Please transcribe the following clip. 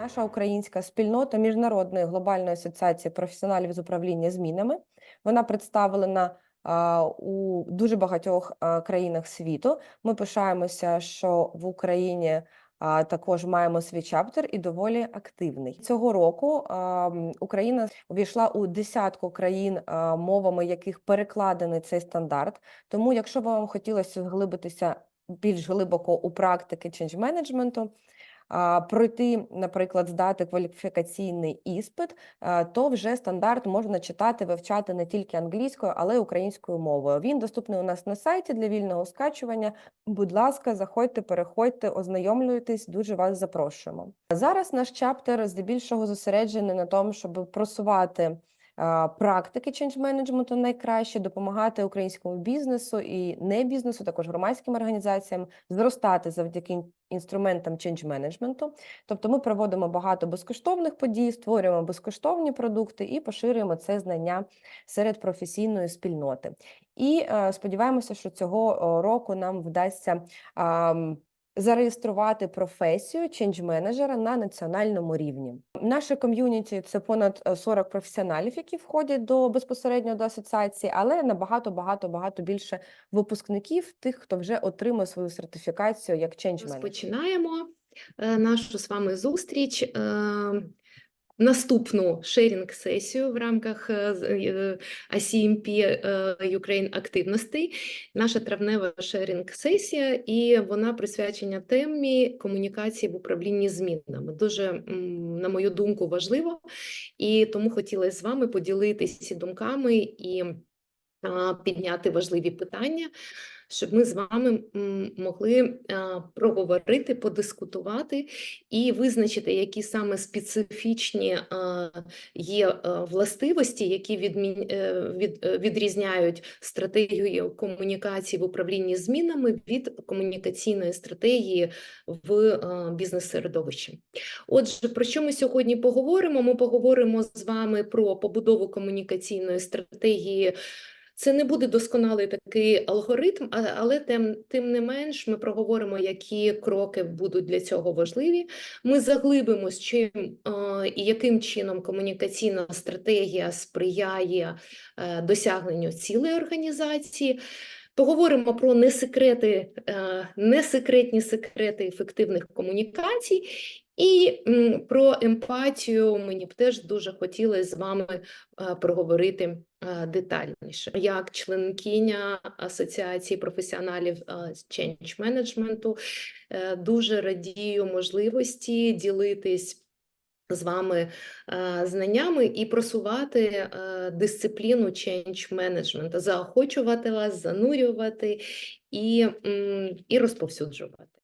Наша українська спільнота Міжнародної глобальної асоціації професіоналів з управління змінами. Вона представлена у дуже багатьох країнах світу. Ми пишаємося, що в Україні також маємо свій чаптер і доволі активний. Цього року Україна увійшла у десятку країн, мовами яких перекладений цей стандарт. Тому, якщо б вам хотілося глибитися більш глибоко у практики change менеджменту, пройти, наприклад, здати кваліфікаційний іспит, то вже стандарт можна читати, вивчати не тільки англійською, але й українською мовою. Він доступний у нас на сайті для вільного скачування. Будь ласка, заходьте, переходьте, ознайомлюйтесь. Дуже вас запрошуємо. Зараз наш чаптер здебільшого зосереджений на тому, щоб просувати. Практики change менеджменту найкраще допомагати українському бізнесу і не бізнесу, також громадським організаціям зростати завдяки інструментам change менеджменту. Тобто ми проводимо багато безкоштовних подій, створюємо безкоштовні продукти і поширюємо це знання серед професійної спільноти. І е, сподіваємося, що цього року нам вдасться зареєструвати професію change менеджера на національному рівні. Наше ком'юніті це понад е, 40 професіоналів, які входять до безпосередньо до асоціації, але набагато багато багато більше випускників, тих, хто вже отримав свою сертифікацію як change менеджер. Розпочинаємо е, нашу з вами зустріч. Е, Наступну шерінг-сесію в рамках ICMP е, ACMP е, Ukraine активностей. Наша травнева шерінг-сесія, і вона присвячена темі комунікації в управлінні змінами. Дуже, на мою думку, важливо, і тому хотіла з вами поділитися думками і підняти важливі питання, щоб ми з вами могли проговорити, подискутувати і визначити, які саме специфічні є властивості, які відмін... е, від... е, відрізняють стратегію комунікації в управлінні змінами від комунікаційної стратегії в бізнес-середовищі. Отже, про що ми сьогодні поговоримо? Ми поговоримо з вами про побудову комунікаційної стратегії. Це не буде досконалий такий алгоритм, але тим, тим не менш ми проговоримо, які кроки будуть для цього важливі. Ми заглибимось, чим е, і яким чином комунікаційна стратегія сприяє е, досягненню цілей організації. Поговоримо про несекрети, е, несекретні секрети ефективних комунікацій. І про емпатію мені б теж дуже хотілося з вами е, проговорити е, детальніше. Як членкиня Асоціації професіоналів з change менеджменту дуже радію можливості ділитись з вами е, знаннями і просувати е, дисципліну change management, заохочувати вас, занурювати і, і розповсюджувати.